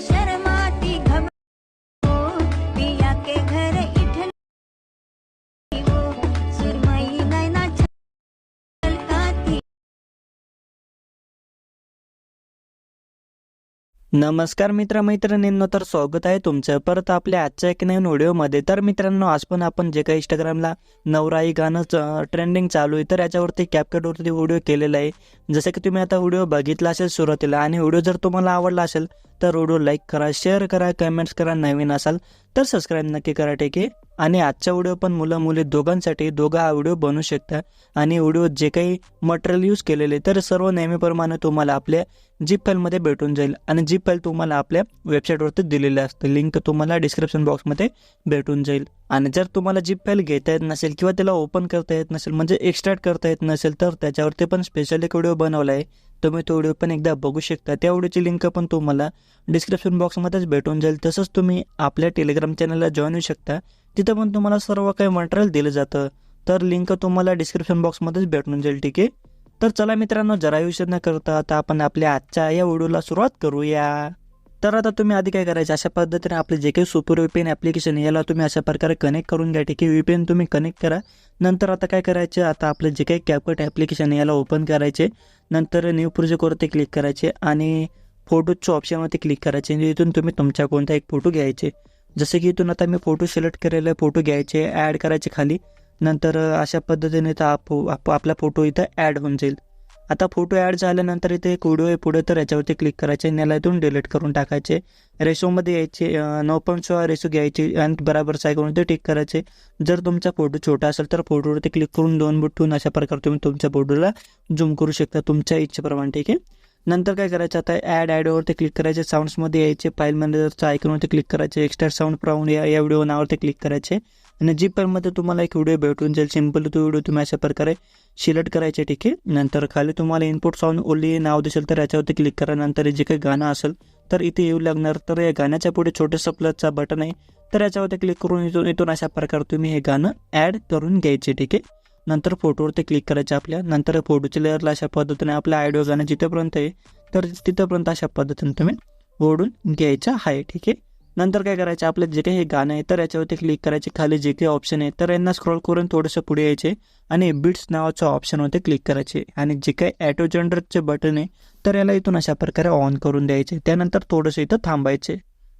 Shut नमस्कार मित्र मैत्रिणींनो तर स्वागत आहे तुमचं परत आपल्या आजच्या एक नवीन व्हिडिओमध्ये. तर मित्रांनो आज पण आपण जे काही इंस्टाग्रामला नवराई गाणं ट्रेंडिंग चालू आहे तर याच्यावरती कॅपकटवरती व्हिडिओ केलेला आहे. जसं की तुम्ही आता व्हिडिओ बघितला असेल सुरुवातीला आणि व्हिडिओ जर तुम्हाला आवडला असेल तर व्हिडिओ लाईक करा शेअर करा कमेंट्स करा नवीन असाल तर सबस्क्राईब नक्की करा ठीक आहे? आणि आजचा व्हिडिओ पण मुलं मुली दोघांसाठी दोघा हा व्हिडिओ बनवू शकता आणि व्हिडिओ जे काही मटेरियल यूज केलेले तर सर्व नेहमीप्रमाणे तुम्हाला आपल्या जीप फाईलमध्ये भेटून जाईल. आणि जीप फाईल तुम्हाला आपल्या वेबसाईटवरती दिलेली असते. लिंक तुम्हाला डिस्क्रिप्शन बॉक्समध्ये भेटून जाईल. आणि जर तुम्हाला जीप फाईल घेता येत नसेल किंवा त्याला ओपन करता येत नसेल म्हणजे एक्स्ट्रॅक्ट करता येत नसेल तर त्याच्यावरती पण स्पेशल एक व्हिडिओ बनवला आहे. तुम्ही तो व्हिडिओ पण एकदा बघू शकता. त्या व्हिडिओची लिंक पण तुम्हाला डिस्क्रिप्शन बॉक्समध्येच भेटून जाईल. तसंच तुम्ही आपल्या टेलिग्राम चॅनलला जॉईन होऊ शकता. तिथं पण तुम्हाला सर्व काही मटेरियल दिलं जातं. तर लिंक तुम्हाला डिस्क्रिप्शन बॉक्समध्येच भेटून जाईल ठीक आहे? तर चला मित्रांनो जरा विषय न करता आता आपण आपल्या आजच्या या व्हिडिओला सुरुवात करूया. तर आता तुम्ही आधी काय करायचं अशा पद्धतीने आपले जे काही सुपर व्हीपीएन ॲप्लिकेशन याला तुम्ही अशा प्रकारे कनेक्ट करून घ्या ठीक आहे? व्हीपीएन तुम्ही कनेक्ट करा. नंतर आता काय करायचं आता आपलं जे काही कॅपकट ॲप्लिकेशन याला ओपन करायचे. नंतर न्यू प्रोजेक्टवरती क्लिक करायचे आणि फोटोच्या ऑप्शनवरती क्लिक करायचे. म्हणजे इथून तुम्ही तुमच्या कोणता एक फोटो घ्यायचे. जसे की इथून आता मी फोटो सिलेक्ट केलेले फोटो घ्यायचे ॲड करायचे खाली. नंतर अशा पद्धतीने तर आप आप- आपला फोटो इथं ॲड होऊन जाईल. आता फोटो ॲड झाल्यानंतर इथे एक व्हिडिओ आहे पुढे तर याच्यावरती क्लिक करायचे याला इथून डिलीट करून टाकायचे. रेशोमध्ये यायचे नऊ पॉईंट सोळा रेशो घ्यायची आणि बराबर साय करून ते टिक करायचे. जर तुमचा फोटो छोटा असेल तर फोटोवरती क्लिक करून दोन बुट ठेवून अशा प्रकारे तुम्ही तुमच्या फोटोला झूम करू शकता तुमच्या इच्छेप्रमाणे ठीक आहे? नंतर काय करायचं? आता ॲड ॲडवरती क्लिक करायचे. साऊंड्समध्ये यायचे. फाईल मॅनेजरचं आयकॉनवरती क्लिक करायचे. एक्स्ट्रा साऊंड प्राऊंड या या व्हिडिओ नावावरती क्लिक करायचे. आणि जी पेनमध्ये तुम्हाला एक व्हिडिओ भेटून जाईल. सिंपल तो व्हिडिओ तुम्ही अशा प्रकारे सिलेक्ट करायचे ठीक आहे? नंतर खाली तुम्हाला इनपुट साऊंड ओली नाव दिसेल तर याच्यावरती क्लिक करा. नंतर जे काही गाणं असेल तर इथे येऊ लागणार. तर या गाण्याच्या पुढे छोटंसं प्लसचा बटन आहे. तर याच्यावरती क्लिक करून इथून इथून अशा प्रकारे तुम्ही हे गाणं ॲड करून घ्यायचे ठीक आहे? नंतर फोटोवरती क्लिक करायचे आपल्या. नंतर फोटोच्या लेअरला अशा पद्धतीने आपल्या आयडिओ गाणं जिथेपर्यंत आहे तर तिथंपर्यंत अशा पद्धतीने तुम्ही ओढून घ्यायचं आहे ठीक आहे? नंतर काय करायचं? आपलं जे काही हे गाणं आहे तर याच्यावरती क्लिक करायचे. खाली जे काही ऑप्शन आहे तर यांना स्क्रॉल करून थोडंसं पुढे यायचे आणि बिट्स नावाच्या ऑप्शनवरती क्लिक करायचे. आणि जे काही ॲटो जनरेटचे बटन आहे तर याला इथून अशा प्रकारे ऑन करून द्यायचे. त्यानंतर थोडंसं इथं थांबायचे.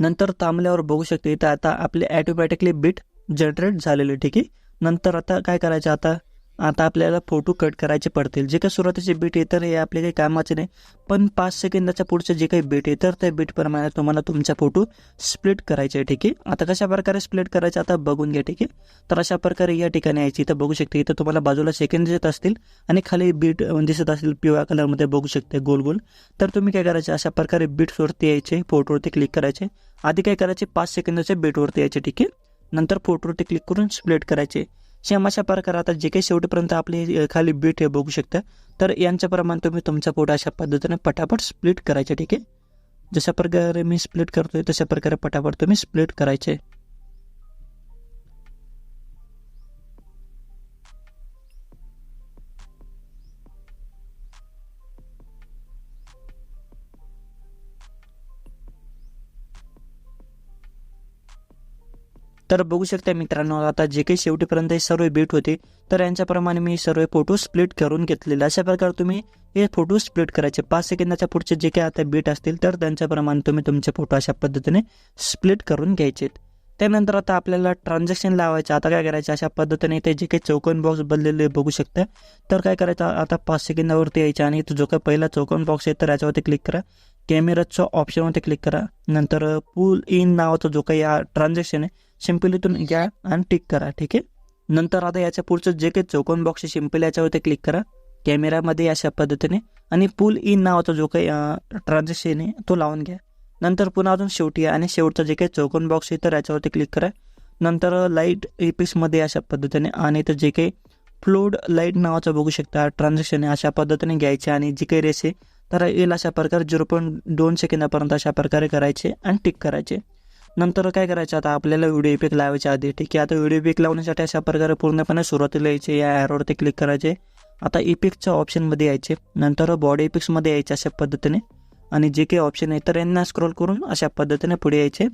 नंतर थांबल्यावर बघू शकते इथं आता आपले ॲटोमॅटिकली बिट जनरेट झालेले ठीक आहे? नंतर आता काय करायचं? आता आता आपल्याला फोटो कट करायचे पडतील. जे काही सुरुवातीचे बीट आहे तर हे आपले काही कामाचे नाही. पण पाच सेकंदाच्या पुढचे जे काही बीट आहे तर त्या बीटप्रमाणे तुम्हाला तुमचा फोटो स्प्लिट करायचे आहे ठीक आहे? आता कशा प्रकारे स्प्लिट करायचे आता बघून घ्या ठीक आहे? तर अशा प्रकारे या ठिकाणी यायची. इथं बघू शकते इथं तुम्हाला बाजूला सेकंड दिसत असतील आणि खाली बीट दिसत असतील पिवळ्या कलरमध्ये बघू शकते गोल गोल. तर तुम्ही काय करायचे? अशा प्रकारे बीट्सवरती यायचे फोटोवरती क्लिक करायचे. आधी काय करायचे? पाच सेकंदाच्या बीटवरती यायचे ठीक आहे? नंतर फोटोवरती क्लिक करून स्प्लिट करायचे. सेम अशा प्रकारे आता जे काही शेवटपर्यंत आपली खाली बीट हे बघू शकता. तर यांच्याप्रमाणे तुम्ही तुमचा फोटो अशा पद्धतीने पटापट स्प्लिट करायचे ठीक आहे? जशा प्रकारे मी स्प्लिट करतोय तशा प्रकारे पटापट तुम्ही स्प्लिट करायचे. तर बघू शकता मित्रांनो आता जे काही शेवटीपर्यंत हे सर्व बीट होते तर यांच्याप्रमाणे मी सर्व फोटो स्प्लिट करून घेतलेले. अशा प्रकारे तुम्ही हे फोटो स्प्लिट करायचे. पाच सेकंदाच्या पुढचे जे काही आता बीट असतील तर त्यांच्याप्रमाणे तुम्ही तुमचे फोटो अशा पद्धतीने स्प्लिट करून घ्यायचे. त्यानंतर आता आपल्याला ट्रान्झॅक्शन लावायचं. आता काय करायचं? अशा पद्धतीने ते जे काही चौकोन बॉक्स बनलेले बघू शकता. तर काय करायचं? आता पाच सेकंदावरती यायचं आणि तो जो काही पहिला चौकोन बॉक्स आहे तर याच्यावरती क्लिक करा. कॅमेराच्या ऑप्शनवरती क्लिक करा. नंतर पूल इन नावाचा जो काही ट्रान्झॅक्शन आहे शिंपलीतून इथून घ्या आणि टिक करा ठीक आहे? नंतर आता याच्या पुढचं जे काही चौकोन बॉक्स आहे याच्यावरती क्लिक करा. कॅमेरामध्ये अशा पद्धतीने. आणि पुल इन नावाचा जो काही ट्रान्झॅक्शन आहे तो लावून घ्या. नंतर पुन्हा अजून शेवटी आणि शेवटचा जे काही चौकोन बॉक्स आहे तर याच्यावरती क्लिक करा. नंतर लाइट इपिक्समध्ये अशा पद्धतीने आणि तर जे काही फ्लोड लाइट नावाचं बघू शकता ट्रान्झॅक्शन आहे अशा पद्धतीने घ्यायचे आणि जी काही रेस आहे तर येईल अशा प्रकारे झिरो पॉईंट दोन सेकंदापर्यंत अशा प्रकारे करायचे आणि टिक करायचे. नंतर काय करायचं? आता आपल्याला व्हिडिओ इफेक्ट लावायच्या आधी ठीक आहे? आता व्हिडिओ इफेक्ट लावण्यासाठी अशा प्रकारे पूर्णपणे सुरुवातीला यायचे या ॲरोवरती क्लिक करायचे. आता इफेक्टच्या ऑप्शनमध्ये यायचे. नंतर बॉडी इफेक्ट्समध्ये यायचे अशा पद्धतीने. आणि जे काही ऑप्शन आहे तर यांना स्क्रोल करून अशा पद्धतीने पुढे यायचे.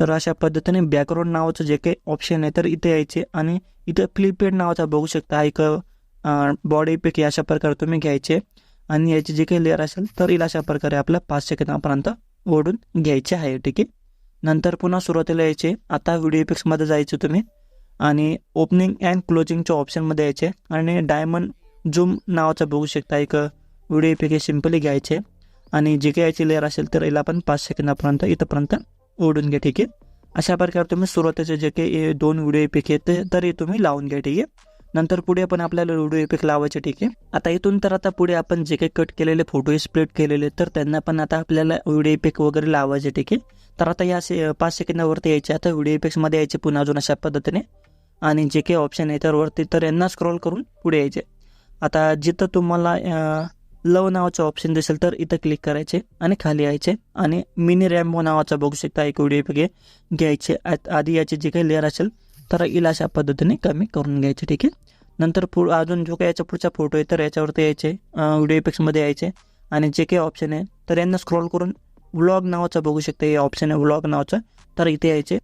तर अशा पद्धतीने बॅकग्राऊंड नावाचं जे काही ऑप्शन आहे तर इथे यायचे. आणि इथं फ्लिपेड नावाचा बघू शकता एक बॉडी पैकी अशा प्रकारे तुम्ही घ्यायचे. आणि याचे जे काही लेअर असेल तर इला अशा प्रकारे आपल्या पाच सेकंदापर्यंत ओढून घ्यायचे आहे ठीक आहे? नंतर पुन्हा सुरुवातीला यायचे. आता व्हिडिओ इफेक्समध्ये जायचे तुम्ही. आणि ओपनिंग अँड क्लोजिंगच्या ऑप्शनमध्ये यायचे. आणि डायमंड झूम नावाचं बघू शकता. एक व्हिडिओ इफेक्ट हे सिम्पली घ्यायचे. आणि जे काही याची लेअर असेल तर याला पण पाच सेकंदापर्यंत इथंपर्यंत ओढून घ्या ठीक आहे? अशा प्रकारे तुम्ही सुरुवातीचे जे काही दोन व्हिडिओ इफेक्ट आहेत ते तरी तुम्ही लावून घ्या ठीक आहे? नंतर पुढे पण आपल्याला व्हिडिओ इफेक्ट लावायचे ठीक आहे? आता इथून तर आता पुढे आपण जे काही कट केलेले फोटो स्प्लिट केलेले तर त्यांना पण आता आपल्याला व्हिडिओ इफेक्ट वगैरे लावायचे ठीक आहे? तर आता या से पाच सेकंदावरती यायचे आता व्हिडिओ इफेक्ट्समध्ये यायचे पुन्हा अजून अशा पद्धतीने. आणि जे काही ऑप्शन आहे तर वरती तर यांना स्क्रोल करून पुढे यायचे. आता जिथं तुम्हाला लव नावाचं ऑप्शन दिसेल तर इथं क्लिक करायचे आणि खाली यायचे. आणि मिनी रॅम्बो नावाचा बघू शकता एक व्हिडिओ इफेक्ट घ्यायचे. आधी याचे जे काही लेअर असेल तर इला अशा पद्धतीने कमी करून घ्यायचे ठीक आहे? नंतर पुढं अजून जो काही याच्या पुढचा फोटो आहे तर याच्यावरती यायचे व्हिडिओ इफेक्ट्समध्ये यायचे. आणि जे काही ऑप्शन आहे तर यांना स्क्रोल करून व्लॉग नावाचा बघू शकता हे ऑप्शन आहे व्लॉग नावाचा. तर इथे यायचे.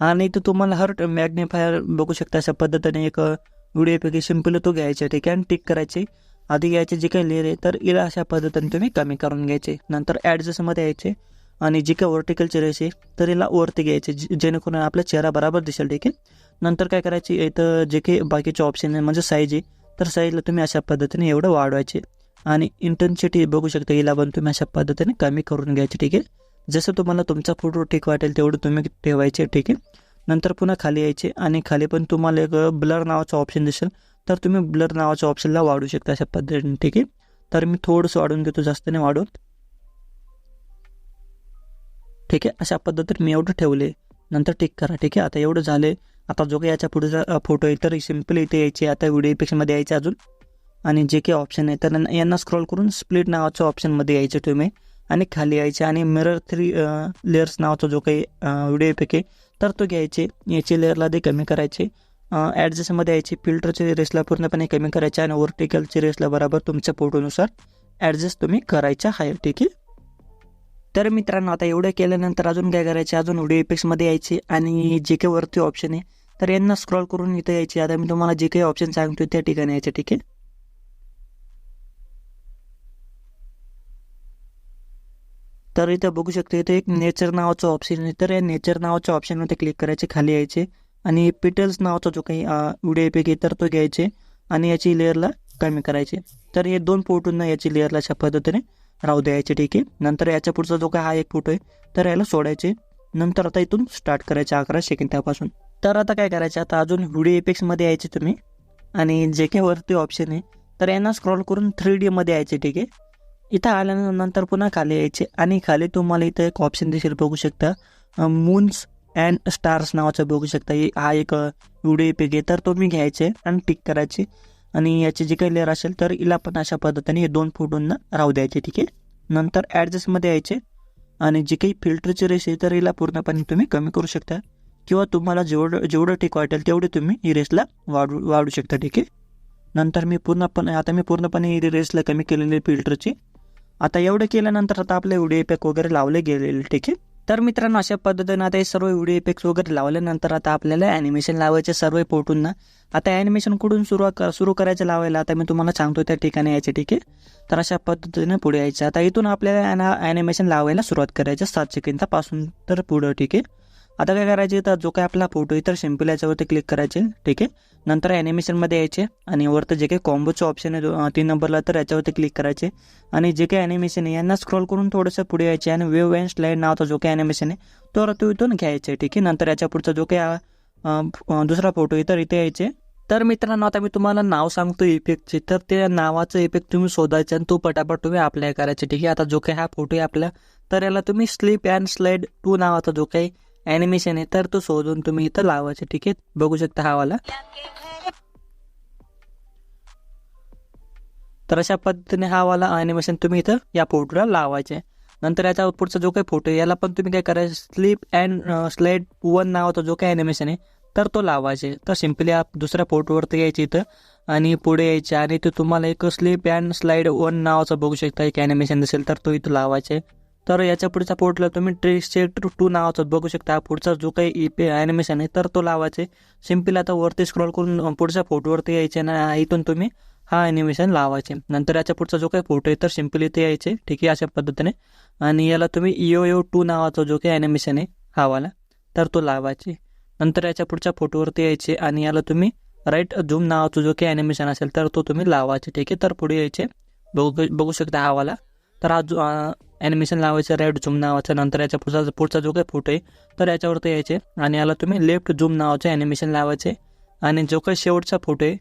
आणि इथं तुम्हाला हर मॅग्निफायर बघू शकता अशा पद्धतीने एक व्हिडिओ पैकी सिंपल तो घ्यायचा ठीक आहे? आणि टिक करायचे. आधी घ्यायचे जे काही लेअर आहे तर इला अशा पद्धतीने तुम्ही कमी करून घ्यायचे. नंतर ॲडजस्टमध्ये यायचे आणि जे काही व्हर्टिकल रेस आहे तर हिला वरती घ्यायचे जे- जेणेकरून आपला चेहरा बराबर दिसेल ठीक आहे? नंतर काय करायचे इथं जे काही बाकीचे ऑप्शन आहे म्हणजे साईज आहे तर साईजला तुम्ही अशा पद्धतीने एवढं वाढवायचे. आणि इंटर्नसिटी बघू शकता हिला पण तुम्ही अशा पद्धतीने कमी करून घ्यायचे ठीक आहे? जसं तुम्हाला तुमचा फोटो ठीक वाटेल तेवढं तुम्ही ठेवायचे ठीक आहे? नंतर पुन्हा खाली यायचे आणि खाली पण तुम्हाला एक ब्लर नावाचं ऑप्शन दिसेल. तर तुम्ही ब्लर नावाच्या ऑप्शनला वाढू शकता अशा पद्धतीने ठीक आहे? तर मी थोडंसं वाढून घेतो जास्त नाही वाढून. ठीक आहे? अशा पद्धतीने मी एवढं ठेवले. नंतर टिक करा ठीक आहे? आता एवढं झाले आता जो काही याच्या पुढचा फोटो आहे तर सिंपल इथे यायचे. आता व्हिडिओ इफेक्टमध्ये यायचे अजून. आणि जे काही ऑप्शन आहे तर यांना स्क्रोल करून स्प्लिट नावाच्या ऑप्शनमध्ये यायचे तुम्ही. आणि खाली यायचे आणि मिरर थ्री लेअर्स नावाचा जो काही व्हिडिओ इफेक्ट आहे तर तो घ्यायचे. याचे लेअरला ते कमी करायचे. ॲडजस्टमध्ये यायचे. फिल्टरच्या रेसला पूर्णपणे कमी करायचे आणि वर्टिकलची रेसला बरोबर तुमच्या फोटोनुसार ॲडजस्ट तुम्ही करायच्या आहे ठीक आहे? तर मित्रांनो आता एवढं केल्यानंतर अजून काय करायचे? अजून व्हिडिओ इफेक्ट्समध्ये यायचे. आणि जे काही वरती ऑप्शन आहे तर यांना स्क्रॉल करून इथं यायचे. आता मी तुम्हाला जे काही ऑप्शन सांगतो त्या ठिकाणी यायचे ठीक आहे? तर इथं बघू शकतो इथे एक नेचर नावाचं ऑप्शन आहे. तर या नेचर नावाच्या ऑप्शनमध्ये क्लिक करायचे खाली यायचे. आणि पिटल्स नावाचा जो काही व्हिडिओ पैकी आहे तर तो घ्यायचे आणि याची लेअरला कमी करायचे. तर हे दोन फोटोंना याची लेअरला अशा पद्धतीने राहू द्यायचे ठीक आहे. नंतर याच्या पुढचा जो काय हा एक फोटो आहे तर याला सोडायचे. नंतर आता इथून स्टार्ट करायचे अकरा सेकंदापासून तर आता काय करायचं आता अजून व्हिडिओ इफेक्ट्समध्ये यायचे तुम्ही. आणि जे काही वरती ऑप्शन आहे तर यांना स्क्रॉल करून थ्री डीमध्ये यायचे ठीक आहे. इथं आल्यानंतर पुन्हा खाली यायचे. आणि खाली तुम्हाला इथं एक ऑप्शन दिसेल बघू शकता. मून्स अँड स्टार्स नावाचं बघू शकता. हा एक व्हिडिओ इफेक्ट आहे. तर तुम्ही घ्यायचे आणि टिक करायचे. आणि याची जी काही लेअर असेल तर हिला पण अशा पद्धतीने हे दोन फोटोंना राहू द्यायचे ठीक आहे? नंतर ॲडजस्टमध्ये यायचे. आणि जी काही फिल्टरची रेस आहे तर हिला पूर्णपणे तुम्ही कमी करू शकता. किंवा तुम्हाला जेवढं जेवढं ठीक वाटेल तेवढे तुम्ही ही रेसला वाढू वाढू शकता ठीक आहे? नंतर मी पूर्णपणे आता मी पूर्णपणे ही रेसला कमी केलेली फिल्टरची आता एवढं केल्यानंतर आता आपले व्हिडिओ इफेक्ट वगैरे लावले गेलेले ठीक आहे? तर मित्रांनो अशा पद्धतीनं आता हे सर्व व्हिडिओ इफेक्ट्स वगैरे लावल्यानंतर आता आपल्याला ॲनिमेशन लावायचे सर्व फोटोंना आता ॲनिमेशन कुठून सुरू सुरू करायचं लावायला आता मी तुम्हाला सांगतो त्या ठिकाणी यायचे ठीक आहे? तर अशा पद्धतीने पुढे यायचं. आता इथून आपल्याला ॲनिमेशन लावायला सुरुवात करायचं सात सेकंदापासून तर पुढं ठीक आहे? आता काय करायचे तर जो काय आपला फोटो आहे तर सिंपल याच्यावरती क्लिक करायचे ठीक आहे? नंतर ॲनिमेशनमध्ये यायचे आणि वरतं जे काही कॉम्बोचं ऑप्शन आहे तीन नंबरला तर याच्यावरती क्लिक करायचे. आणि जे काही ॲनिमेशन आहे यांना स्क्रॉल करून थोडंसं पुढे यायचे आणि वेव अँड स्लाईड नावाचा जो काही ॲनिमेशन आहे तो तो इथून घ्यायचे ठीक आहे? नंतर याच्या पुढचा जो काही दुसरा फोटो आहे तर इथे यायचे. तर मित्रांनो आता मी तुम्हाला नाव सांगतो इफेक्टचे तर त्या नावाचं इफेक्ट तुम्ही शोधायचं आणि तो पटापट तुम्ही अप्लाय करायचे ठीक आहे? आता जो काही हा फोटो आहे आपला तर याला तुम्ही स्लिप अँड स्लाईड टू नावाचा जो काही ॲनिमेशन आहे तर तो शोधून तुम्ही इथं लावायचे ठीक आहे? बघू शकता हा वाला. तर अशा पद्धतीने हा वाला ॲनिमेशन तुम्ही इथं या फोटोला लावायचे. नंतर याचा पुढचा जो काही फोटो आहे याला पण तुम्ही काय करायचं स्लीप अँड स्लेट वन नावाचा जो काही ॲनिमेशन आहे तर तो लावायचे. तर सिम्पली आप दुसऱ्या फोटोवरती यायचे इथं आणि पुढे यायचे. आणि ते तुम्हाला एक स्लीप अँड स्लाइड वन नावाचं बघू शकता एक ॲनिमेशन दिसेल तर तो इथं लावायचे. तर याच्या पुढच्या पोर्टला तुम्ही ट्रेसेट टू नावाचा बघू शकता. पुढचा जो काही ई ॲनिमेशन आहे तर तो लावायचे. सिंपल आता वरती स्क्रॉल करून पुढच्या फोटोवरती यायचे ना इथून तुम्ही हा ॲनिमेशन लावायचे. नंतर याच्या पुढचा जो काही फोटो आहे तर सिंपल इथे यायचे. ठीक आहे अशा पद्धतीने. आणि याला तुम्ही इओ यो टू नावाचा जो काही ॲनिमेशन आहे हा वाला तर तो लावायचे. नंतर याच्या पुढच्या फोटोवरती यायचे. आणि याला तुम्ही राईट झूम नावाचं जो काही ॲनिमेशन असेल तर तो तुम्ही लावायचे. ठीक आहे तर पुढे यायचे. बघू बघू शकता हा वाला. तर हा जो ॲनिमेशन लावायचं राईट झूम नावाचं नंतर याच्या पुढचा पुढचा जो काही फोटो आहे तर याच्यावरती यायचे. आणि याला तुम्ही लेफ्ट झूम नावाचे ॲनिमेशन लावायचे. आणि जो काही शेवटचा फोटो आहे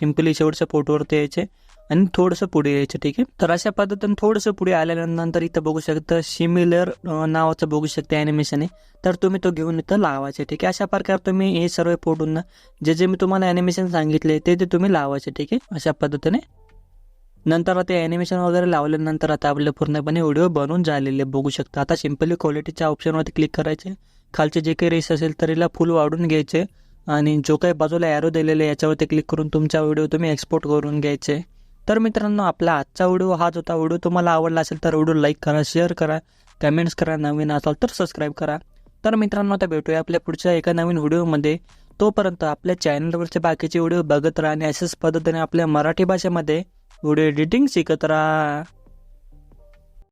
सिम्पली शेवटच्या फोटोवरती यायचे. आणि थोडंसं पुढे यायचं ठीक आहे? तर अशा पद्धतीने थोडंसं पुढे आल्यानंतर इथं बघू शकतं सिमिलर नावाचं बघू शकते ॲनिमेशन आहे. तर तुम्ही तो घेऊन इथं लावायचे ठीक आहे? अशा प्रकारे तुम्ही हे सर्व फोटोंना जे जे मी तुम्हाला ॲनिमेशन सांगितले ते ते तुम्ही लावायचे ठीक आहे? अशा पद्धतीने नंतर आता ॲनिमेशन वगैरे लावल्यानंतर आता आपले पूर्णपणे व्हिडिओ बनवून झालेले बघू शकता. आता सिम्पली क्वालिटीच्या ऑप्शनवरती क्लिक करायचे. खालचे जे काही रेस असेल तर याला फुल वाढून घ्यायचे. आणि जो काही बाजूला ॲरो दिलेले याच्यावरती क्लिक करून तुमचा व्हिडिओ तुम्ही एक्सपोर्ट करून घ्यायचे. तर मित्रांनो आपला आजचा व्हिडिओ हाच होता व्हिडिओ तुम्हाला आवडला असेल तर व्हिडिओ लाईक करा शेअर करा कमेंट्स करा नवीन असाल तर सबस्क्राईब करा. तर मित्रांनो आता भेटूया आपल्या पुढच्या एका नवीन व्हिडिओमध्ये तोपर्यंत आपल्या चॅनलवरचे बाकीचे व्हिडिओ बघत राहा आणि अशाच पद्धतीने आपल्या मराठी भाषेमध्ये व्हिडिओ एडिटिंग शिकत राहा